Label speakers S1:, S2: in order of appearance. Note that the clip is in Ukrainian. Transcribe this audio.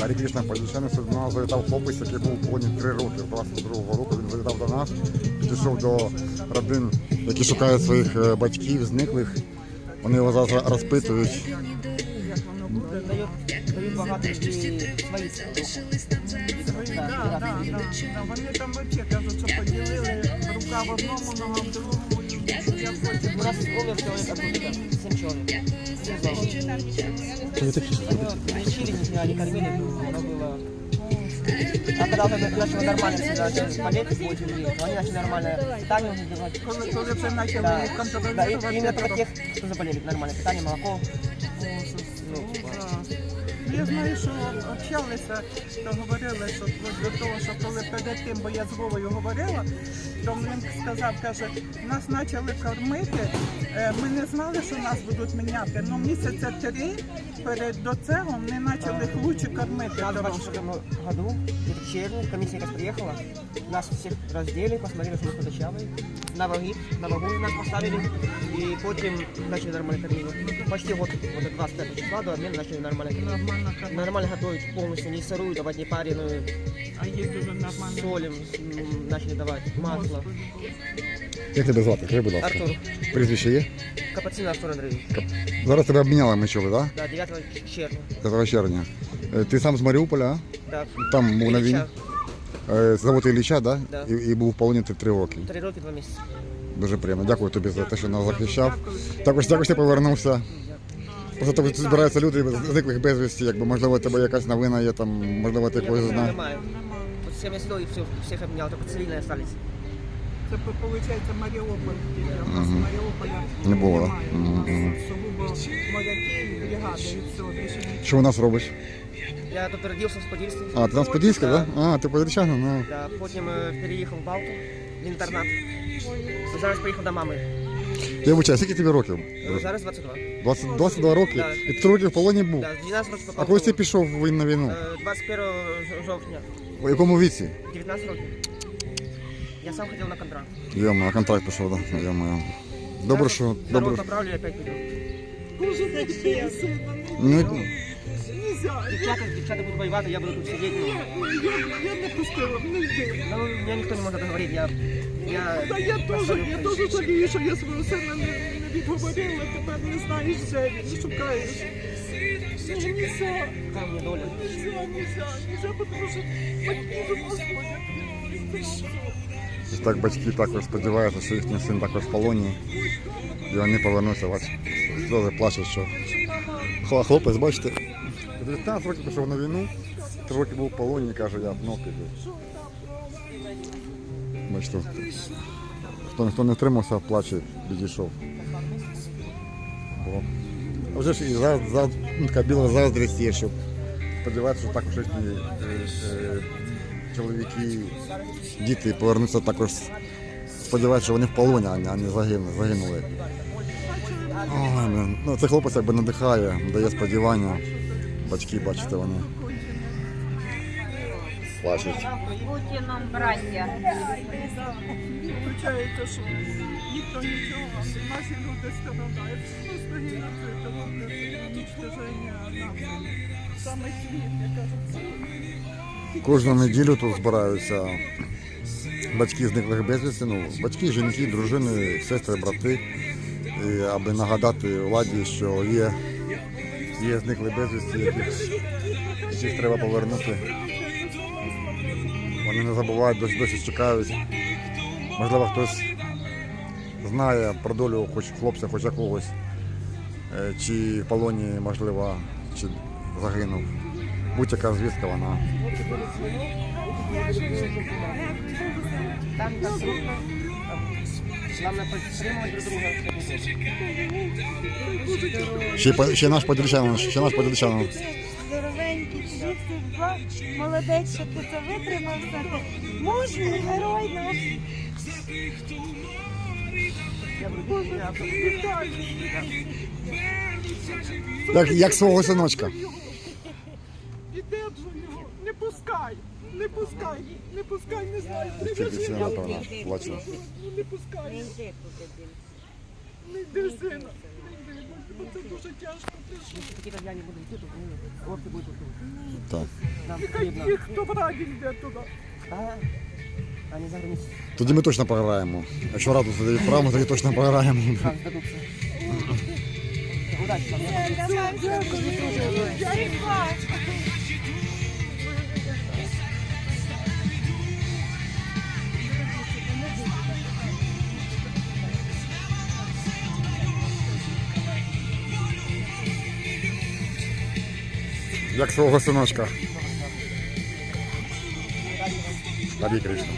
S1: А рік вічна Подільчани до нас хлопець, який був у полоні три роки. 22-го року він завітав до нас, підійшов до родин, які шукають своїх е, батьків, зниклих. Вони його зараз розпитують.
S2: Багато
S3: да. Вони там вообще кажуть, що поділили рука в одному, нога в другому.
S2: У нас семь человек. Семь зол. Его лечили, не знаю, кормили, оно было... А когда уже начали нормально себя болеть, они начали нормально питание делать.
S3: коли, це
S2: Да,
S3: почали
S2: да, и именно про тех, кто заболели, нормально питание, молоко. Ну, типа.
S3: Я знаю, що общалися, то говорили, що до того, що коли перед тим, бо я з Вовою говорила, то він сказав, каже, нас почали кормити, е, ми не знали, що нас будуть міняти. Ну місяця три перед до цього вони почали лучше кормити.
S2: в
S3: дорожче.
S2: 24 году, в червне, комиссия как приехала, нас всех раздели, посмотрели, что мы худощавые, на ваги, на вагу нас поставили, и потом начали нормально кормить. Почти вот от 25 числа до нормально кормить.
S3: Нормально кормити.
S2: Нормально готовить полностью, не сырую, давать не пареную,
S3: А їй дуже нормально.
S2: солим м, начали давать, масло.
S1: Як тебе звати? Скажи, будь ласка.
S2: Артур,
S1: Прізвище є?
S2: Капацин Артур Андреевич.
S1: Зараз тебе обміняли, ми чули, так?
S2: Да, 9 червня.
S1: 5 червня. Е, Ти сам з Маріуполя,
S2: Да.
S1: а? Там був на війні.
S2: Ильича.
S1: Е, Ілліча, да?
S2: Да.
S1: І, і був в полоні ти три роки.
S2: Три роки, два місяці.
S1: Дуже приємно. Дякую тобі за те, що нас захищав. Також дякую, що ти повернувся. Просто тут збираються люди зниклих безвісті, якби можливо у тебе якась новина є, там, можливо, ти когось знаєш.
S2: Немає. Всем я все, всех обменял, только цивильные остались.
S3: Це виходить Маріуполь. Маріуполя
S1: Не було,
S3: сугубо моряки бригади, і все. більше нічого.
S1: Що у нас робиш?
S2: Я тут родился в Подільстві.
S1: А, ти там з Подільська, так? Да? А, ти подільчанин, ну.
S2: Да, потім е, переїхав в Балту, в інтернат. Зараз поїхав до мами.
S1: Я вибачаю, скільки тобі років?
S2: Е, Зараз 22.
S1: 20, 22 роки?
S2: Да.
S1: І ти три роки в полоні був?
S2: Да, 12 років
S1: А коли ти пішов в- на війну?
S2: Е, 21 жовтня,
S1: У якому віці?
S2: 19 років. Я сам хотів на контракт.
S1: Йома, на контракт пішов, так? Да? Йома. Добре, що...
S2: Добре.
S1: Добре.
S2: поправлю і опять піду.
S3: Ну,
S1: Ну.
S2: Дівчата, дівчата будуть воювати, я буду тут сидіти. Ну,
S3: Я, я не пустила, не йди.
S2: ну, мене ніхто не може договорити, я... Я,
S3: Та я теж, я теж жалію, що я свого сина не, не відговорила, тепер не знаєш, де він, не шукаєш. Ну, нельзя,
S2: Яка мені доля.
S3: нельзя, нельзя, нельзя, тому що батьки до нас.
S1: І Так батьки також сподіваються, що їхній син також в полоні. І вони повернуться, бач, сльози плачуть, що Хла- хлопець, бачите, 19 років пішов на війну, 3 роки був в полоні, каже, я ну піду. Бачите, хто ніхто не втримався, плаче, відійшов. Бо а вже ж і за, за, ну, така біла заздрість є, щоб сподіватися, що також їхні е, е, чоловіки, діти повернуться також. Сподіваюся, що вони в полоні, а не загинули. загинули. Ой. Ну, цей хлопець якби надихає, дає сподівання. Батьки, бачите, вони плачуть.
S4: Путіном браття.
S3: Виходить, що ніхто нічого, наші люди страдають. Просто нації. Саме світ, я кажу.
S1: Кожну неділю тут збираються батьки зниклих безвісти, ну, батьки, жінки, дружини, сестри, брати. І аби нагадати владі, що є, є зникли безвісті, яких, яких треба повернути. Вони не забувають, досі, досі чекають. Можливо, хтось знає про долю хоч хлопця, хоч якогось, е, чи в полоні, можливо, чи загинув. Будь-яка звістка вона.
S2: Там круто. Главное підтримувати друг друга.
S1: Ще, по- ще наш подільчанин, ще наш подільчанин.
S4: Здоровенький, тобі всіх два. Молодець, що ти це витримався. Мужній герой наш.
S1: Так, як свого синочка.
S3: Іде до нього, не пускай, не пускай, не пускай, не знаю, його.
S1: плаче.
S3: Ну не пускай, не йди сина, не йди. бо це дуже тяжко. Що?
S2: Такі росіяни будуть йти, тут хлопці будуть тут.
S1: Так.
S3: Нехай їх хто в раді йде туди.
S1: Тоді ми точно програємо. Якщо раду тоді відправимо, тоді точно програємо.
S2: Удачі вам.
S1: Як свого синочка. Тобі Кришна.